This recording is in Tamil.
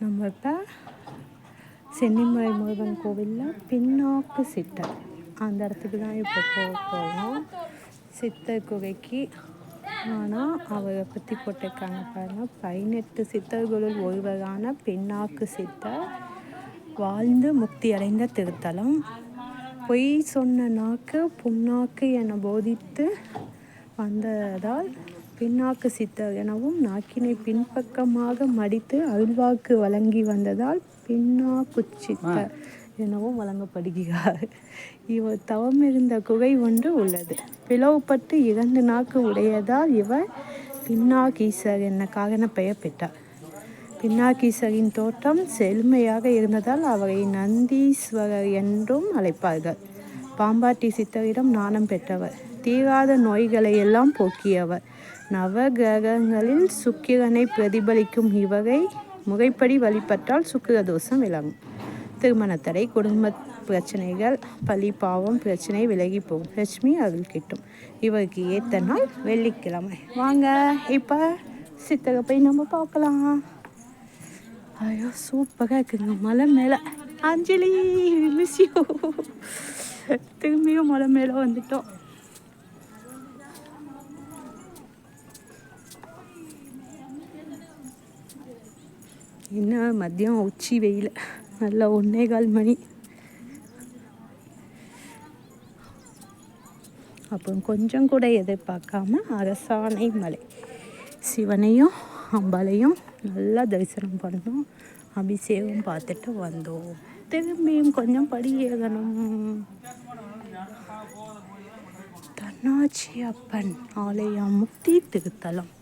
நம்ம இப்போ சென்னிமலை முருகன் கோவிலில் பின்னாக்கு சித்தர். அந்த இடத்துக்கு தான் இப்போ போக சித்தர் குகைக்கு ஆனால் அவரை பற்றி போட்டிருக்காங்க பாருங்கள் பதினெட்டு சித்தர்களுள் ஒருவரான பின்னாக்கு சித்தர் வாழ்ந்து முக்தி அடைந்த திருத்தலம். பொய் சொன்ன நாக்கு புண்ணாக்கு என போதித்து வந்ததால் பின்னாக்கு சித்தர் எனவும் நாக்கினை பின்பக்கமாக மடித்து அருள்வாக்கு வழங்கி வந்ததால் பின்னாக்குச்சித்தர் எனவும் வழங்கப்படுகிறார். இவர் தவமிருந்த குகை ஒன்று உள்ளது. பிளவுபட்டு இரண்டு நாக்கு உடையதால் இவர் பின்னாகீசர் என காரண பெயர் பெற்றார். பின்னாகீசரின் தோட்டம் செழுமையாக இருந்ததால் அவரை நந்தீஸ்வரர் என்றும் அழைப்பார்கள். பாம்பாட்டி சித்தரிடம் நாணம் பெற்றவர். தீராத நோய்களை எல்லாம் போக்கியவர். நவகிரகங்களில் சுக்கிரனை பிரதிபலிக்கும் இவரை முறைப்படி வழிபட்டால் சுக்கிர தோஷம் விளங்கும் திருமணத்தடை குடும்ப பிரச்சனைகள் பழி பாவம் பிரச்சனை விலகி போகும். லட்சுமி அருள் கிட்டும். இவருக்கு ஏற்ற நாள் வெள்ளிக்கிழமை. வாங்க இப்போ சித்தகை போய் நம்ம பார்க்கலாம். ஐயோ சூப்பராக இருக்குங்க. மலை மேலே. அஞ்சலி மிஸ் யூ திரும்பியும் மலை மேலே வந்துட்டோம். இன்னும் மதியம் உச்சி வெயில். நல்ல ஒன்னே கால் மணி. அப்புறம் கொஞ்சம் கூட எதிர்பார்க்காம அரசாணை மலை. சிவனையும் அம்பாலையும் நல்லா தரிசனம் பண்ணோம். அபிஷேகம் பார்த்துட்டு வந்தோம். திரும்பியும் கொஞ்சம் படி ஏறணும். தன்னாட்சி அப்பன் ஆலயம் முக்தி திருத்தலம்.